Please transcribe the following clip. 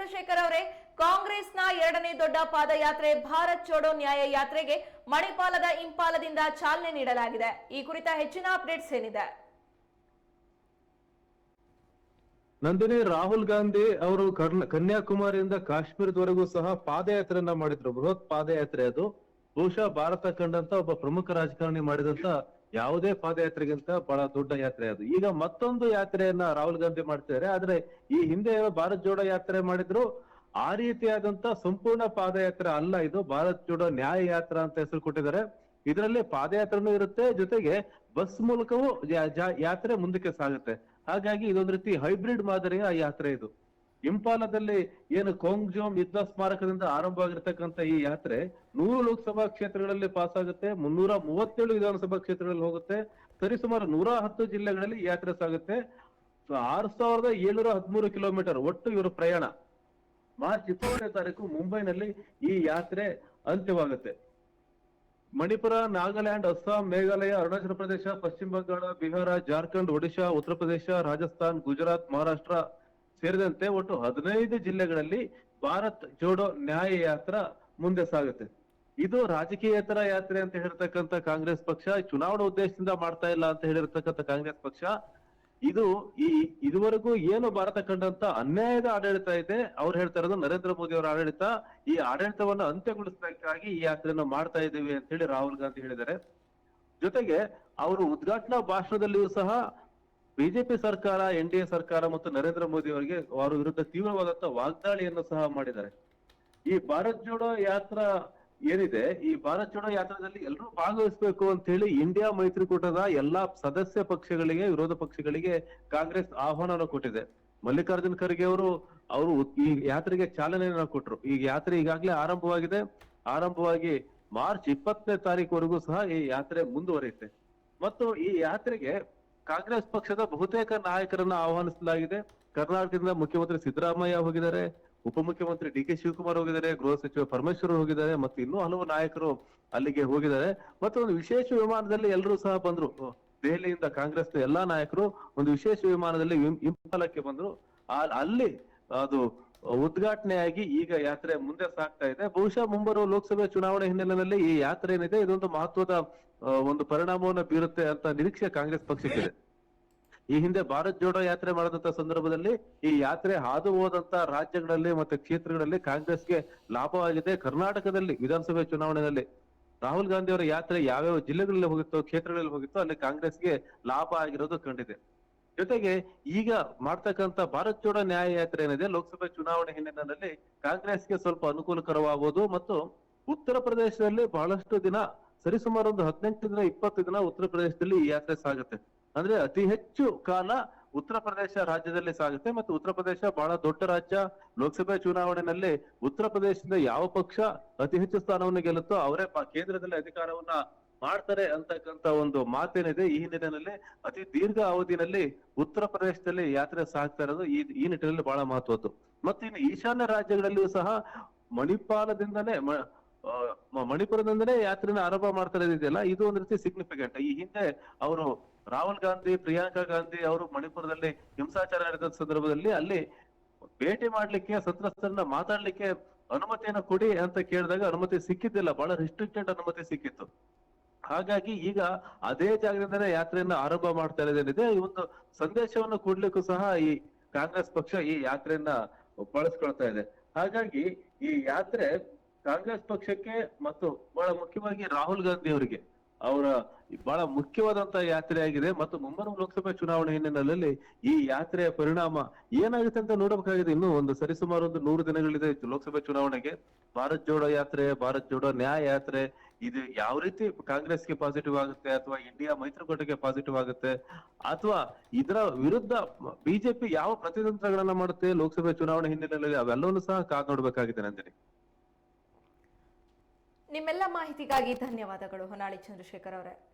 ಚಂದ್ರಶೇಖರ್ ಅವರೇ, ಕಾಂಗ್ರೆಸ್ನ ಎರಡನೇ ದೊಡ್ಡ ಪಾದಯಾತ್ರೆ ಭಾರತ್ ಚೋಡೋ ನ್ಯಾಯ ಯಾತ್ರೆಗೆ ಮಣಿಪಾಲದ ಇಂಪಾಲದಿಂದ ಚಾಲನೆ ನೀಡಲಾಗಿದೆ. ಈ ಕುರಿತ ಹೆಚ್ಚಿನ ಅಪ್ಡೇಟ್ಸ್ ಏನಿದೆ? ನಂದಿನಿ, ರಾಹುಲ್ ಗಾಂಧಿ ಅವರು ಕನ್ಯಾಕುಮಾರಿಯಿಂದ ಕಾಶ್ಮೀರದವರೆಗೂ ಸಹ ಪಾದಯಾತ್ರೆಯನ್ನ ಮಾಡಿದ್ರು. ಬೃಹತ್ ಪಾದಯಾತ್ರೆ ಅದು. ಬಹುಶಃ ಭಾರತ ಕಂಡಂತ ಒಬ್ಬ ಪ್ರಮುಖ ರಾಜಕಾರಣಿ ಮಾಡಿದಂತ ಯಾವುದೇ ಪಾದಯಾತ್ರೆಗಿಂತ ಬಹಳ ದೊಡ್ಡ ಯಾತ್ರೆ ಅದು. ಈಗ ಮತ್ತೊಂದು ಯಾತ್ರೆಯನ್ನ ರಾಹುಲ್ ಗಾಂಧಿ ಮಾಡ್ತಿದ್ದಾರೆ. ಆದ್ರೆ ಈ ಹಿಂದೆ ಭಾರತ್ ಜೋಡೋ ಯಾತ್ರೆ ಮಾಡಿದ್ರು, ಆ ರೀತಿಯಾದಂತ ಸಂಪೂರ್ಣ ಪಾದಯಾತ್ರೆ ಅಲ್ಲ ಇದು. ಭಾರತ್ ಜೋಡೋ ನ್ಯಾಯ ಯಾತ್ರಾ ಅಂತ ಹೆಸರು ಕೊಟ್ಟಿದ್ದಾರೆ. ಇದರಲ್ಲಿ ಪಾದಯಾತ್ರೆನೂ ಇರುತ್ತೆ. ಜೊತೆಗೆ ಬಸ್ ಮೂಲಕವೂ ಯಾತ್ರೆ ಮುಂದಕ್ಕೆ ಸಾಗುತ್ತೆ. ಹಾಗಾಗಿ ಇದೊಂದು ರೀತಿ ಹೈಬ್ರಿಡ್ ಮಾದರಿಯ ಯಾತ್ರೆ ಇದು. ಇಂಪಾಲದಲ್ಲಿ ಏನು ಕೋಂಗ್ಜೋಮ್ ಯುದ್ಧ ಸ್ಮಾರಕದಿಂದ ಆರಂಭವಾಗಿರ್ತಕ್ಕಂಥ ಈ ಯಾತ್ರೆ ನೂರು ಲೋಕಸಭಾ ಕ್ಷೇತ್ರಗಳಲ್ಲಿ ಪಾಸ್ ಆಗುತ್ತೆ ಮುನ್ನೂರ ಮೂವತ್ತೇಳು ವಿಧಾನಸಭಾ ಕ್ಷೇತ್ರಗಳಲ್ಲಿ ಹೋಗುತ್ತೆ, ಸರಿಸುಮಾರು ನೂರ ಹತ್ತು ಜಿಲ್ಲೆಗಳಲ್ಲಿ ಯಾತ್ರೆ ಸಾಗುತ್ತೆ. ಆರು ಸಾವಿರದ ಏಳ್ನೂರ ಹದಿಮೂರು ಕಿಲೋಮೀಟರ್ ಒಟ್ಟು ಇವರ ಪ್ರಯಾಣ. ಮಾರ್ಚ್ ಇಪ್ಪತ್ತನೇ ತಾರೀಕು ಮುಂಬೈನಲ್ಲಿ ಈ ಯಾತ್ರೆ ಅಂತ್ಯವಾಗುತ್ತೆ. ಮಣಿಪುರ, ನಾಗಾಲ್ಯಾಂಡ್, ಅಸ್ಸಾಂ, ಮೇಘಾಲಯ, ಅರುಣಾಚಲ ಪ್ರದೇಶ, ಪಶ್ಚಿಮ ಬಂಗಾಳ, ಬಿಹಾರ, ಜಾರ್ಖಂಡ್, ಒಡಿಶಾ, ಉತ್ತರ ಪ್ರದೇಶ, ರಾಜಸ್ಥಾನ್, ಗುಜರಾತ್, ಮಹಾರಾಷ್ಟ್ರ ಸೇರಿದಂತೆ ಒಟ್ಟು ಹದಿನೈದು ಜಿಲ್ಲೆಗಳಲ್ಲಿ ಭಾರತ್ ಜೋಡೋ ನ್ಯಾಯ ಯಾತ್ರಾ ಮುಂದೆ ಸಾಗುತ್ತೆ. ಇದು ರಾಜಕೀಯೇತರ ಯಾತ್ರೆ ಅಂತ ಹೇಳಿರ್ತಕ್ಕಂಥ ಕಾಂಗ್ರೆಸ್ ಪಕ್ಷ, ಚುನಾವಣಾ ಉದ್ದೇಶದಿಂದ ಮಾಡ್ತಾ ಇಲ್ಲ ಅಂತ ಹೇಳಿರ್ತಕ್ಕಂಥ ಕಾಂಗ್ರೆಸ್ ಪಕ್ಷ. ಇದು ಈ ಇದುವರೆಗೂ ಏನು ಭಾರತ ಕಂಡಂತ ಅನ್ಯಾಯದ ಆಡಳಿತ ಇದೆ, ಅವ್ರು ಹೇಳ್ತಾ ಇರೋದು ನರೇಂದ್ರ ಮೋದಿ ಅವರ ಆಡಳಿತ. ಈ ಆಡಳಿತವನ್ನ ಅಂತ್ಯಗೊಳಿಸಬೇಕಾಗಿ ಈ ಯಾತ್ರೆಯನ್ನು ಮಾಡ್ತಾ ಇದ್ದೀವಿ ಅಂತ ಹೇಳಿ ರಾಹುಲ್ ಗಾಂಧಿ ಹೇಳಿದ್ದಾರೆ. ಜೊತೆಗೆ ಅವರು ಉದ್ಘಾಟನಾ ಭಾಷಣದಲ್ಲಿಯೂ ಸಹ ಬಿಜೆಪಿ ಸರ್ಕಾರ ಎನ್ ಡಿ ಸರ್ಕಾರ ಮತ್ತು ನರೇಂದ್ರ ಮೋದಿ ಅವರಿಗೆ ಅವರ ವಿರುದ್ಧ ತೀವ್ರವಾದಂತಹ ವಾಗ್ದಾಳಿಯನ್ನು ಸಹ ಮಾಡಿದ್ದಾರೆ. ಈ ಭಾರತ್ ಜೋಡೋ ಯಾತ್ರಾ ಏನಿದೆ, ಈ ಭಾರತ್ ಜೋಡೋ ಯಾತ್ರಾದಲ್ಲಿ ಎಲ್ಲರೂ ಭಾಗವಹಿಸಬೇಕು ಅಂತ ಹೇಳಿ ಇಂಡಿಯಾ ಮೈತ್ರಿಕೂಟದ ಎಲ್ಲಾ ಸದಸ್ಯ ಪಕ್ಷಗಳಿಗೆ, ವಿರೋಧ ಪಕ್ಷಗಳಿಗೆ ಕಾಂಗ್ರೆಸ್ ಆಹ್ವಾನವನ್ನು ಕೊಟ್ಟಿದೆ. ಮಲ್ಲಿಕಾರ್ಜುನ್ ಖರ್ಗೆ ಅವರು ಅವರು ಈ ಯಾತ್ರೆಗೆ ಚಾಲನೆಯನ್ನ ಕೊಟ್ಟರು ಈ ಯಾತ್ರೆ ಈಗಾಗಲೇ ಆರಂಭವಾಗಿದೆ. ಆರಂಭವಾಗಿ ಮಾರ್ಚ್ ಇಪ್ಪತ್ತನೇ ತಾರೀಕುವರೆಗೂ ಸಹ ಈ ಯಾತ್ರೆ ಮುಂದುವರಿಯುತ್ತೆ. ಮತ್ತು ಈ ಯಾತ್ರೆಗೆ ಕಾಂಗ್ರೆಸ್ ಪಕ್ಷದ ಬಹುತೇಕ ನಾಯಕರನ್ನ ಆಹ್ವಾನಿಸಲಾಗಿದೆ. ಕರ್ನಾಟಕದಿಂದ ಮುಖ್ಯಮಂತ್ರಿ ಸಿದ್ದರಾಮಯ್ಯ ಹೋಗಿದ್ದಾರೆ, ಉಪಮುಖ್ಯಮಂತ್ರಿ ಡಿ ಕೆ ಶಿವಕುಮಾರ್ ಹೋಗಿದ್ದಾರೆ, ಗೃಹ ಸಚಿವ ಪರಮೇಶ್ವರ್ ಹೋಗಿದ್ದಾರೆ, ಮತ್ತು ಇನ್ನೂ ಹಲವು ನಾಯಕರು ಅಲ್ಲಿಗೆ ಹೋಗಿದ್ದಾರೆ. ಮತ್ತು ಒಂದು ವಿಶೇಷ ವಿಮಾನದಲ್ಲಿ ಎಲ್ಲರೂ ಸಹ ಬಂದ್ರು. ದೆಹಲಿಯಿಂದ ಕಾಂಗ್ರೆಸ್ನ ಎಲ್ಲಾ ನಾಯಕರು ಒಂದು ವಿಶೇಷ ವಿಮಾನದಲ್ಲಿ ಇಂಫಾಲಕ್ಕೆ ಬಂದ್ರು. ಅಲ್ಲಿ ಅದು ಉದ್ಘಾಟನೆಯಾಗಿ ಈಗ ಯಾತ್ರೆ ಮುಂದೆ ಸಾಗ್ತಾ ಇದೆ. ಬಹುಶಃ ಮುಂಬರುವ ಲೋಕಸಭೆ ಚುನಾವಣೆ ಹಿನ್ನೆಲೆಯಲ್ಲಿ ಈ ಯಾತ್ರೆ ಏನಿದೆ, ಇದೊಂದು ಮಹತ್ವದ ಒಂದು ಪರಿಣಾಮವನ್ನು ಬೀರುತ್ತೆ ಅಂತ ನಿರೀಕ್ಷೆ ಕಾಂಗ್ರೆಸ್ ಪಕ್ಷಕ್ಕಿದೆ ಈ ಹಿಂದೆ ಭಾರತ್ ಜೋಡೋ ಯಾತ್ರೆ ಮಾಡಿದಂತ ಸಂದರ್ಭದಲ್ಲಿ ಈ ಯಾತ್ರೆ ಹಾದು ಹೋದಂತ ರಾಜ್ಯಗಳಲ್ಲಿ ಮತ್ತೆ ಕ್ಷೇತ್ರಗಳಲ್ಲಿ ಕಾಂಗ್ರೆಸ್ಗೆ ಲಾಭವಾಗಿದೆ ಕರ್ನಾಟಕದಲ್ಲಿ ವಿಧಾನಸಭೆ ಚುನಾವಣೆಯಲ್ಲಿ ರಾಹುಲ್ ಗಾಂಧಿ ಅವರ ಯಾತ್ರೆ ಯಾವ್ಯಾವ ಜಿಲ್ಲೆಗಳಲ್ಲಿ ಹೋಗಿತ್ತೋ, ಕ್ಷೇತ್ರಗಳಲ್ಲಿ ಹೋಗಿತ್ತೋ ಅಲ್ಲಿ ಕಾಂಗ್ರೆಸ್ಗೆ ಲಾಭ ಆಗಿರೋದು ಕಂಡಿದೆ. ಜೊತೆಗೆ ಈಗ ಮಾಡ್ತಕ್ಕಂತ ಭಾರತ್ ಜೋಡೋ ನ್ಯಾಯ ಯಾತ್ರೆ ಏನಿದೆ, ಲೋಕಸಭೆ ಚುನಾವಣೆ ಹಿನ್ನೆಲೆಯಲ್ಲಿ ಕಾಂಗ್ರೆಸ್ಗೆ ಸ್ವಲ್ಪ ಅನುಕೂಲಕರವಾಗುವುದು ಮತ್ತು ಉತ್ತರ ಪ್ರದೇಶದಲ್ಲಿ ಬಹಳಷ್ಟು ದಿನ, ಸರಿಸುಮಾರು ಒಂದು ದಿನ, ಇಪ್ಪತ್ತು ದಿನ ಉತ್ತರ ಪ್ರದೇಶದಲ್ಲಿ ಈ ಯಾತ್ರೆ ಸಾಗುತ್ತೆ. ಅಂದ್ರೆ ಅತಿ ಹೆಚ್ಚು ಕಾಲ ಉತ್ತರ ಪ್ರದೇಶ ರಾಜ್ಯದಲ್ಲಿ ಸಾಗುತ್ತೆ ಮತ್ತು ಉತ್ತರ ಪ್ರದೇಶ ಬಹಳ ದೊಡ್ಡ ರಾಜ್ಯ. ಲೋಕಸಭೆ ಚುನಾವಣೆಯಲ್ಲಿ ಉತ್ತರ ಪ್ರದೇಶದಿಂದ ಯಾವ ಪಕ್ಷ ಅತಿ ಹೆಚ್ಚು ಸ್ಥಾನವನ್ನು ಗೆಲ್ಲುತ್ತೋ ಅವರೇ ಕೇಂದ್ರದಲ್ಲಿ ಅಧಿಕಾರವನ್ನ ಮಾಡ್ತಾರೆ ಅಂತಕ್ಕಂತ ಒಂದು ಮಾತೇನಿದೆ. ಈ ಹಿನ್ನೆಲೆಯಲ್ಲಿ ಅತಿ ದೀರ್ಘ ಅವಧಿನಲ್ಲಿ ಉತ್ತರ ಪ್ರದೇಶದಲ್ಲಿ ಯಾತ್ರೆ ಸಾಗ್ತಾ ಇರೋದು ಈ ಈ ನಿಟ್ಟಿನಲ್ಲಿ ಬಹಳ ಮಹತ್ವದ್ದು. ಮತ್ತೆ ಇನ್ನು ಈಶಾನ್ಯ ರಾಜ್ಯಗಳಲ್ಲಿಯೂ ಸಹ ಮಣಿಪಾಲದಿಂದನೇ ಮ- ಆ, ಮ- ಮಣಿಪುರದಿಂದನೇ ಯಾತ್ರೆನ ಆರಂಭ ಮಾಡ್ತಾ ಇದೆಯಲ್ಲ ಇದು ಒಂದು ರೀತಿ ಸಿಗ್ನಿಫಿಕೆಂಟ್ ಈ ಹಿಂದೆ ಅವರು ರಾಹುಲ್ ಗಾಂಧಿ ಪ್ರಿಯಾಂಕಾ ಗಾಂಧಿ ಅವರು ಮಣಿಪುರದಲ್ಲಿ ಹಿಂಸಾಚಾರ ನಡೆದ ಸಂದರ್ಭದಲ್ಲಿ ಅಲ್ಲಿ ಭೇಟಿ ಮಾಡ್ಲಿಕ್ಕೆ ಸಂತ್ರಸ್ತರನ್ನ ಮಾತಾಡ್ಲಿಕ್ಕೆ ಅನುಮತಿಯನ್ನು ಕೊಡಿ ಅಂತ ಕೇಳಿದಾಗ ಅನುಮತಿ ಸಿಕ್ಕಿದ್ದಿಲ್ಲ. ಬಹಳ ರಿಸ್ಟ್ರಿಕ್ಟೆಡ್ ಅನುಮತಿ ಸಿಕ್ಕಿತ್ತು. ಹಾಗಾಗಿ ಈಗ ಅದೇ ಜಾಗದಿಂದಲೇ ಯಾತ್ರೆಯನ್ನ ಆರಂಭ ಮಾಡ್ತಾ ಇರೋದೇನಿದೆ, ಈ ಒಂದು ಸಂದೇಶವನ್ನು ಕೊಡ್ಲಿಕ್ಕೂ ಸಹ ಈ ಕಾಂಗ್ರೆಸ್ ಪಕ್ಷ ಈ ಯಾತ್ರೆಯನ್ನ ಬಳಸ್ಕೊಳ್ತಾ ಇದೆ. ಹಾಗಾಗಿ ಈ ಯಾತ್ರೆ ಕಾಂಗ್ರೆಸ್ ಪಕ್ಷಕ್ಕೆ ಮತ್ತು ಬಹಳ ಮುಖ್ಯವಾಗಿ ರಾಹುಲ್ ಗಾಂಧಿ ಅವರಿಗೆ, ಅವರ ಬಹಳ ಮುಖ್ಯವಾದಂತಹ ಯಾತ್ರೆ ಆಗಿದೆ ಮತ್ತು ಮುಂಬರುವ ಲೋಕಸಭೆ ಚುನಾವಣೆ ಹಿನ್ನೆಲೆಯಲ್ಲಿ ಈ ಯಾತ್ರೆಯ ಪರಿಣಾಮ ಏನಾಗುತ್ತೆ ಅಂತ ನೋಡಬೇಕಾಗಿದೆ. ಇನ್ನು ಒಂದು ಸರಿಸುಮಾರು ಒಂದು ನೂರು ದಿನಗಳಿದೆ ಲೋಕಸಭೆ ಚುನಾವಣೆಗೆ. ಭಾರತ್ ಜೋಡೋ ಯಾತ್ರೆ, ಭಾರತ್ ಜೋಡೋ ನ್ಯಾಯ ಯಾತ್ರೆ ಇದು ಯಾವ ರೀತಿ ಕಾಂಗ್ರೆಸ್ಗೆ ಪಾಸಿಟಿವ್ ಆಗುತ್ತೆ ಅಥವಾ ಇಂಡಿಯಾ ಮೈತ್ರಿಕೂಟಕ್ಕೆ ಪಾಸಿಟಿವ್ ಆಗುತ್ತೆ? ಅಥವಾ ಇದರ ವಿರುದ್ಧ ಬಿಜೆಪಿ ಯಾವ ಪ್ರತಿತಂತ್ರಗಳನ್ನ ಮಾಡುತ್ತೆ? ಲೋಕಸಭೆ ಚುನಾವಣೆ ಹಿನ್ನೆಲೆಯಲ್ಲಿ ಅವೆಲ್ಲವನ್ನೂ ಸಹ ಕಾದ್ ನೋಡ್ಬೇಕಾಗಿದೆ ನಂದಿನಿ. ನಿಮ್ಮೆಲ್ಲ ಮಾಹಿತಿಗಾಗಿ ಧನ್ಯವಾದಗಳು, ಹೊನ್ನಾಳಿ ಚಂದ್ರಶೇಖರ್ ಅವರೇ.